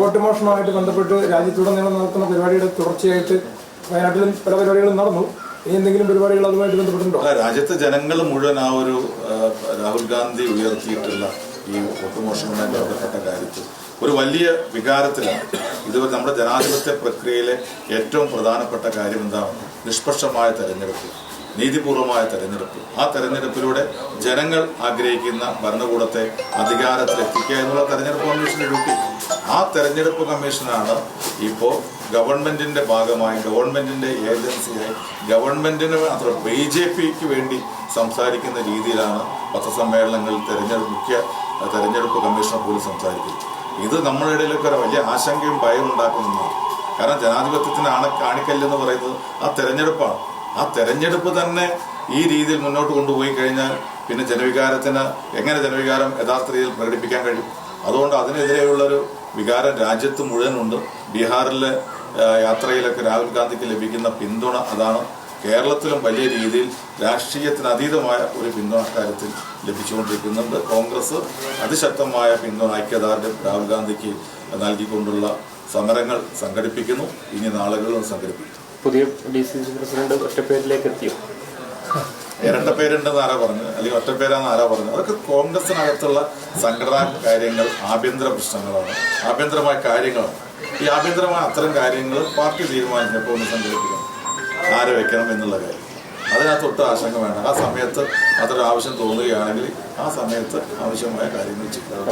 Vote മോഷണവുമായിട്ട് ബന്ധപ്പെട്ട് രാജ്യത്തുടനീളം നടക്കുന്ന പരിപാടിയുടെ തുടർച്ചയായിട്ട് വയനാട്ടിലും പല പരിപാടികളും നടന്നു. ഇനി എന്തെങ്കിലും പരിപാടികൾ അതുമായിട്ട് ബന്ധപ്പെട്ടുണ്ടോ രാജ്യത്തെ ജനങ്ങൾ മുഴുവൻ ആ ഒരു രാഹുൽ ഗാന്ധി ഉയർത്തിയിട്ടുള്ള ഈ വോട്ടുമോഷണവുമായി ബന്ധപ്പെട്ട കാര്യത്തിൽ ഒരു വലിയ വികാരത്തിലാണ്. ഇത് നമ്മുടെ ജനാധിപത്യ പ്രക്രിയയിലെ ഏറ്റവും പ്രധാനപ്പെട്ട കാര്യം എന്താണ്? നിഷ്പക്ഷമായ തെരഞ്ഞെടുപ്പ് നീതിപൂർവമായ തെരഞ്ഞെടുപ്പ്. ആ തെരഞ്ഞെടുപ്പിലൂടെ ജനങ്ങൾ ആഗ്രഹിക്കുന്ന ഭരണകൂടത്തെ അധികാരത്തിലെത്തിക്കുക എന്നുള്ള തെരഞ്ഞെടുപ്പ് കമ്മീഷന്റെ ഡ്യൂട്ടി. ആ തെരഞ്ഞെടുപ്പ് കമ്മീഷനാണ് ഇപ്പോൾ ഗവൺമെന്റിന്റെ ഭാഗമായി ഗവൺമെന്റിന്റെ ഏജൻസിയായി ഗവൺമെന്റിന് മാത്രം ബി ജെ പിക്ക് വേണ്ടി സംസാരിക്കുന്ന രീതിയിലാണ് പത്രസമ്മേളനങ്ങളിൽ തെരഞ്ഞെടുപ്പ് മുഖ്യ തെരഞ്ഞെടുപ്പ് കമ്മീഷണർ പോലും സംസാരിക്കുന്നത്. ഇത് നമ്മുടെ ഇടയിലൊക്കെ ഒരു വലിയ ആശങ്കയും ഭയവും ഉണ്ടാക്കുന്നതാണ് കാരണം ജനാധിപത്യത്തിന് ആണ് കാണിക്കല്ലെന്ന് പറയുന്നത് ആ തെരഞ്ഞെടുപ്പാണ്. ആ തെരഞ്ഞെടുപ്പ് തന്നെ ഈ രീതിയിൽ മുന്നോട്ട് കൊണ്ടുപോയി കഴിഞ്ഞാൽ പിന്നെ ജനവികാരത്തിന് എങ്ങനെ ജനവികാരം യഥാർത്ഥ രീതിയിൽ പ്രകടിപ്പിക്കാൻ കഴിയും? അതുകൊണ്ട് അതിനെതിരെയുള്ളൊരു വികാരം രാജ്യത്ത് മുഴുവനുണ്ട് ബീഹാറിലെ യാത്രയിലൊക്കെ രാഹുൽ ഗാന്ധിക്ക് ലഭിക്കുന്ന പിന്തുണ അതാണ്. കേരളത്തിലും വലിയ രീതിയിൽ രാഷ്ട്രീയത്തിന് അതീതമായ ഒരു പിന്തുണ കാര്യത്തിൽ ലഭിച്ചുകൊണ്ടിരിക്കുന്നുണ്ട്. കോൺഗ്രസ് അതിശക്തമായ പിന്തുണ ഐക്യദാർഢ്യം രാഹുൽ ഗാന്ധിക്ക് നൽകിക്കൊണ്ടുള്ള സമരങ്ങൾ സംഘടിപ്പിക്കുന്നു. ഇനി നാളുകളിലും സംഘടിപ്പിക്കും. പുതിയ ഡി സി സി പ്രസിഡന്റ് ഒറ്റപ്പേരിലേക്ക് എത്തിയോ? ഇരട്ടപ്പേരുണ്ടെന്ന് ആരാ പറഞ്ഞു അല്ലെങ്കിൽ ഒറ്റപ്പേരാന്ന് ആരാ പറഞ്ഞു അതൊക്കെ കോൺഗ്രസിനകത്തുള്ള സംഘടനാ കാര്യങ്ങൾ ആഭ്യന്തര പ്രശ്നങ്ങളാണ്. ആഭ്യന്തരമായ കാര്യങ്ങളാണ്. ഈ ആഭ്യന്തരമായ അത്തരം കാര്യങ്ങൾ പാർട്ടി തീരുമാനിച്ചപ്പോൾ ഒന്ന് സംഘടിപ്പിക്കണം. ആരെ വെക്കണം എന്നുള്ള കാര്യം. അതിനകത്ത് ഒട്ടും ആശങ്ക വേണ്ട. ആ സമയത്ത് അതൊരു ആവശ്യം തോന്നുകയാണെങ്കിൽ ആ സമയത്ത് ആവശ്യമായ കാര്യങ്ങൾ ചെയ്യും